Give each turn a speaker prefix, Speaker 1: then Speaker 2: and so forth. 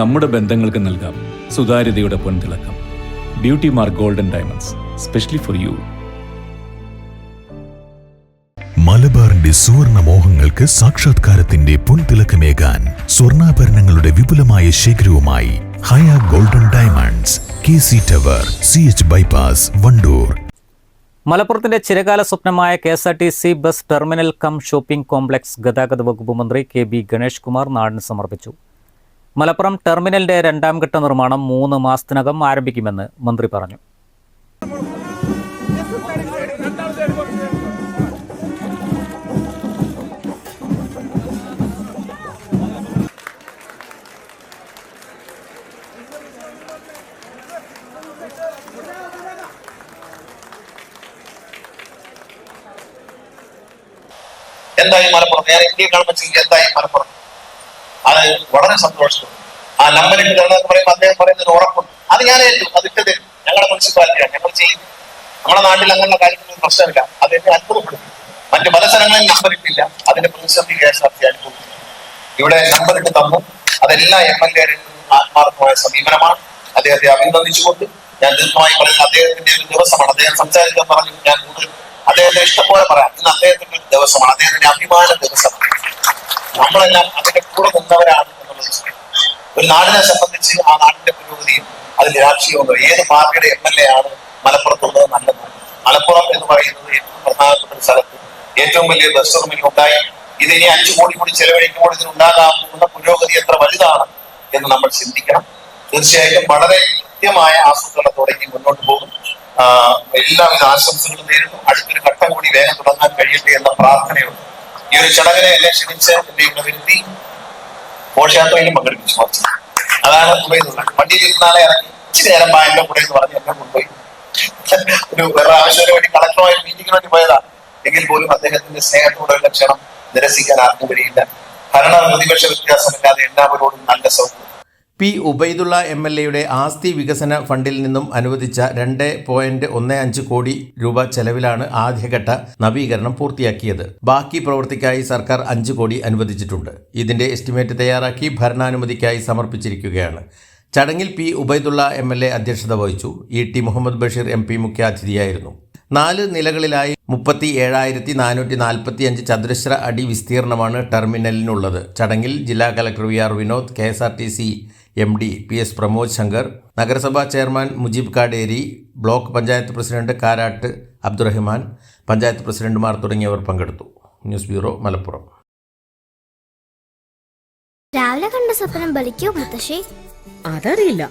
Speaker 1: നമ്മുടെ ബന്ധങ്ങൾക്ക് നൽകാം. സുതാര്യതയുടെ പൊൻതിളക്കം. Beauty mark golden diamonds specially for you
Speaker 2: മലബാറിന്റെ സുവർണ മോഹങ്ങൾക്ക് സാക്ഷാത്കാരത്തിന്റെ പൊൻതിളക്കമേകാൻ സ്വർണാഭരണങ്ങളുടെ വിപുലമായ ശേഖരവുമായി Haya golden diamonds K C tower C H bypass Wandoor
Speaker 3: മലപ്പുറത്തിന്റെ ചിരകാല സ്വപ്നമായ K S R T C bus terminal cum shopping complex ഗതാഗത വകുപ്പ് മന്ത്രി കെ ബി ഗണേഷ് കുമാർ നാടിന് സമർപ്പിച്ചു. മലപ്പുറം ടെർമിനലിന്റെ രണ്ടാം ഘട്ട നിർമ്മാണം മൂന്ന് മാസത്തിനകം ആരംഭിക്കുമെന്ന് മന്ത്രി പറഞ്ഞു.
Speaker 4: എന്തായി മലപ്പുറം? നേരെ ഇന്ത്യ ഗവൺമെന്റ് എന്തായി മലപ്പുറം? വളരെ സന്തോഷം. ആ നമ്പർ ഇട്ട് തരണമെന്ന് പറയുമ്പോൾ അദ്ദേഹം പറയുന്നത് ഉറപ്പുണ്ട്. അത് ഞാൻ ഏറ്റു അത് തരും ഞങ്ങളുടെ മുനിസിപ്പാലിറ്റിയാണ്. ഞങ്ങൾ ചെയ്യും. നമ്മുടെ നാട്ടിൽ അങ്ങനെയുള്ള കാര്യങ്ങളൊന്നും പ്രശ്നമില്ല. എന്നെ അത്ഭുതപ്പെടുത്തി. മറ്റു പല സ്ഥലങ്ങളിൽ നമ്പർ ഇട്ടില്ല. അതിന്റെ പ്രതിസന്ധി കെ എസ് ആർ ടി അനുഭവിച്ചു ഇവിടെ നമ്പർ ഇട്ട് തന്നു. അതെല്ലാ എം എൽ എ ആത്മാർത്ഥമായ സമീപനമാണ്. അദ്ദേഹത്തെ അഭിനന്ദിച്ചുകൊണ്ട് ഞാൻ ദീർഘമായി പറയുന്നത് അദ്ദേഹത്തിന്റെ ഒരു ദിവസമാണ്. അദ്ദേഹം സംസാരിക്കാൻ പറഞ്ഞു. ഞാൻ കൂടുതൽ അദ്ദേഹത്തെ ഇഷ്ടംപോലെ പറയാം. ഇന്ന് അദ്ദേഹത്തിന്റെ ഒരു ദിവസമാണ്. അദ്ദേഹത്തിന്റെ അഭിമാന ദിവസമാണ്. നമ്മളെല്ലാം അതിന്റെ കൂടെ നിന്നവരാണ്. ഒരു നാടിനെ സംബന്ധിച്ച് ആ നാടിന്റെ പുരോഗതിയും അതിൽ രാഷ്ട്രീയവും ഏത് പാർട്ടിയുടെ എം എൽ എ ആണ് മലപ്പുറത്തുള്ളത് നല്ലത്? മലപ്പുറം എന്ന് പറയുന്നത് ഏറ്റവും പ്രധാനപ്പെട്ട ഒരു സ്ഥലത്ത് ഏറ്റവും വലിയ ബസ് ടെർമിനൽ ഉണ്ടായി. ഇത് ഇനി അഞ്ചു കോടി കൂടി ചെലവഴിക്കുമ്പോൾ ഇതിനുണ്ടാകാവുന്ന പുരോഗതി എത്ര വലുതാണ് എന്ന് നമ്മൾ ചിന്തിക്കണം. തീർച്ചയായിട്ടും വളരെ കൃത്യമായ ആസൂത്രണത്തോടെ ഇനി മുന്നോട്ട് പോകും. എല്ലാവിധ ആശംസകളും നേരിടും അടുത്തൊരു ഘട്ടം കൂടി വേഗം തുടങ്ങാൻ കഴിയട്ടെ എന്ന പ്രാർത്ഥനയുണ്ട്. ഈ ഒരു ചടങ്ങിനെ എന്നെ ക്ഷണിച്ച് എന്റെ ഇവിടെ വരുത്തി. ഘോഷയാത്രയിലും പങ്കെടുപ്പിച്ചു കുറച്ച് അതാണ് ഉപയോഗിക്കുന്നത് വണ്ടിയിൽ ഇരുന്നാളെ ഇറങ്ങി ഇച്ചിരി നേരം ബാങ്കിലെ കൂടെ എന്ന് പറഞ്ഞ് എന്നെ കൊണ്ടുപോയി. ഒരു വേറെ ആവശ്യത്തിന് വേണ്ടി കളക്ടറുമായി മീറ്റിംഗിന് വേണ്ടി പോയതാ. എങ്കിൽ പോലും അദ്ദേഹത്തിന്റെ സ്നേഹത്തോടുള്ള ക്ഷണം നിരസിക്കാൻ ആർക്കും കഴിയില്ല. ഭരണ പ്രതിപക്ഷ വ്യത്യാസമില്ലാതെ എല്ലാവരോടും നല്ല സൗഹൃദം.
Speaker 5: പി ഉബൈദുള്ള എം എൽ എയുടെ ആസ്തി വികസന ഫണ്ടിൽ നിന്നും അനുവദിച്ച രണ്ട് പോയിന്റ് ഒന്ന് അഞ്ച് കോടി രൂപ ചെലവിലാണ് ആദ്യഘട്ട നവീകരണം പൂർത്തിയാക്കിയത്. ബാക്കി പ്രവൃത്തിക്കായി സർക്കാർ അഞ്ച് കോടി അനുവദിച്ചിട്ടുണ്ട്. ഇതിന്റെ എസ്റ്റിമേറ്റ് തയ്യാറാക്കി ഭരണാനുമതിക്കായി സമർപ്പിച്ചിരിക്കുകയാണ്. ചടങ്ങിൽ P Ubaidulla M L A അധ്യക്ഷത വഹിച്ചു. E T Muhammad Basheer M P മുഖ്യാതിഥിയായിരുന്നു. നാല് നിലകളിലായി മുപ്പത്തി ഏഴായിരത്തി നാനൂറ്റി നാൽപ്പത്തി അഞ്ച് ചതുരശ്ര അടി വിസ്തീർണമാണ് ടെർമിനലിനുള്ളത്. ചടങ്ങിൽ ജില്ലാ collector V R Vinod K S R T C M D P S Pramod Shankar നഗരസഭാ chairman Mujeeb Kaderi block panchayat president Karat Abdurahiman panchayat പ്രസിഡന്റുമാർ തുടങ്ങിയവർ പങ്കെടുത്തു. News bureau Malappuram.
Speaker 6: രാവിലെ കണ്ട സ്വപ്നം ബലിക്കോ മുത്തശ്ശി?
Speaker 7: അതറിയില്ല.